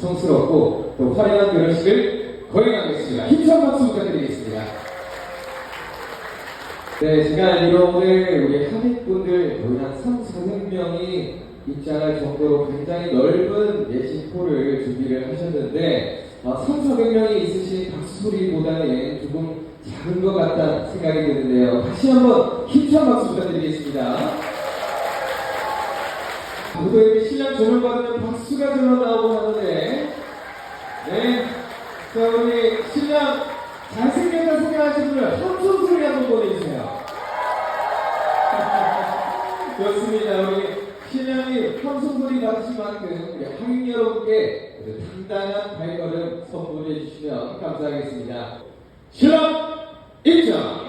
성스럽고 또 화려한 결혼식을 거행하겠습니다. 힘찬 박수 부탁드리겠습니다. 네, 제가 알기로 오늘 우리 하객분들 거의 한 3, 400명이 입장할 정도로 굉장히 넓은 예식홀을 준비를 하셨는데 어, 3, 400명이 있으신 박수 소리보다는 조금 작은 것 같다는 생각이 드는데요. 다시 한번 힘찬 박수 부탁드리겠습니다. 이렇게 신랑 조를 받으면 박수가 절로 나오고 하는데 네. 자, 우리 신랑 잘생겼다 생각하시는 분들 함성 소리 한번 보내주세요. 좋습니다. 우리 신랑이 함성 소리 받으신 만큼 우리 하객 여러분께 당당한 발걸음 선보내 주시면 감사하겠습니다. 신랑 입장!